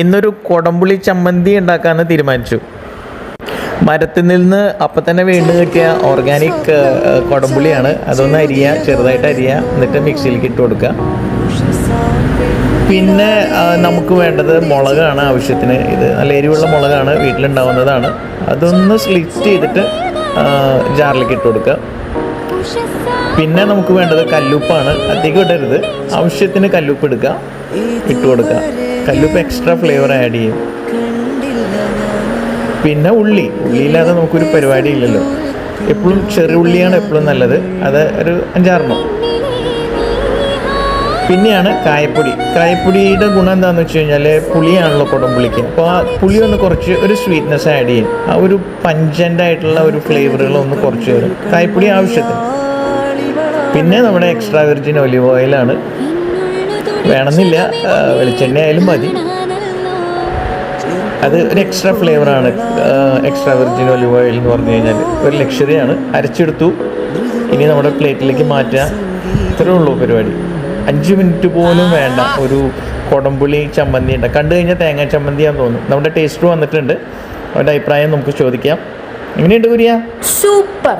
ഇന്നൊരു കൊടംപുളി ചമ്മന്തി ഉണ്ടാക്കാമെന്ന് തീരുമാനിച്ചു. മരത്തിൽ നിന്ന് അപ്പം തന്നെ വീണ്ടും കിട്ടിയ ഓർഗാനിക് കൊടംപുളിയാണ്. അതൊന്ന് അരിയുക ചെറുതായിട്ട് അരിയുക എന്നിട്ട് മിക്സിയിലേക്ക് ഇട്ട് കൊടുക്കുക. പിന്നെ നമുക്ക് വേണ്ടത് മുളകാണ് ആവശ്യത്തിന്. ഇത് നല്ല എരിവുള്ള മുളകാണ് വീട്ടിലുണ്ടാവുന്നതാണ്. അതൊന്ന് സ്ലിറ്റ് ചെയ്തിട്ട് ജാറിലേക്ക് ഇട്ട് കൊടുക്കുക. പിന്നെ നമുക്ക് വേണ്ടത് കല്ലുപ്പാണ്. അധികം ഇടരുത്. ആവശ്യത്തിന് കല്ലുപ്പ് എടുക്കുക ഇട്ട് കൊടുക്കുക. കല്ലുപ്പ് എക്സ്ട്രാ ഫ്ലേവർ ആഡ് ചെയ്യും. പിന്നെ ഉള്ളി. ഉള്ളിയില്ലാതെ നമുക്കൊരു പരിപാടി ഇല്ലല്ലോ എപ്പോഴും ചെറിയ ഉള്ളിയാണ് എപ്പോഴും നല്ലത്. അത് ഒരു അഞ്ചാറെണ്ണം. പിന്നെയാണ് കായപ്പൊടി. കായപ്പൊടിയുടെ ഗുണം എന്താണെന്ന് വെച്ച് കഴിഞ്ഞാൽ പുളിയാണല്ലോ കുടംപുളിക്ക് അപ്പോൾ ആ പുളി ഒന്ന് കുറച്ച് ഒരു സ്വീറ്റ്നെസ് ആഡ് ചെയ്യും. ആ ഒരു പഞ്ചന്റ് ആയിട്ടുള്ള ഒരു ഫ്ലേവറുകൾ ഒന്ന് കുറച്ച് തരും കായപ്പൊടി ആവശ്യത്തിന്. പിന്നെ നമ്മുടെ എക്സ്ട്രാ വെർജിൻ ഒലിവ് ഓയിലാണ് വേണമെന്നില്ല വെളിച്ചെണ്ണ ആയാലും മതി. അത് ഒരു എക്സ്ട്രാ ഫ്ലേവറാണ് എക്സ്ട്രാ വെർജിൻ ഒലിവ് ഓയിൽ എന്ന് പറഞ്ഞു കഴിഞ്ഞാൽ ഒരു ലക്ഷറിയാണ്. അരച്ചെടുത്തു. ഇനി നമ്മുടെ പ്ലേറ്റിലേക്ക് മാറ്റുക ഇത്രയേ ഉള്ളൂ പരിപാടി. അഞ്ച് മിനിറ്റ് പോലും വേണ്ട. ഒരു കൊടംപുളി ചമ്മന്തി ഉണ്ട്. കണ്ടു കഴിഞ്ഞാൽ തേങ്ങ ചമ്മന്തിയാന്ന് തോന്നുന്നു നമ്മുടെ ടേസ്റ്റ് വന്നിട്ടുണ്ട്. അവരുടെ അഭിപ്രായം നമുക്ക് ചോദിക്കാം. എങ്ങനെയുണ്ട് കുരിയ? സൂപ്പർ.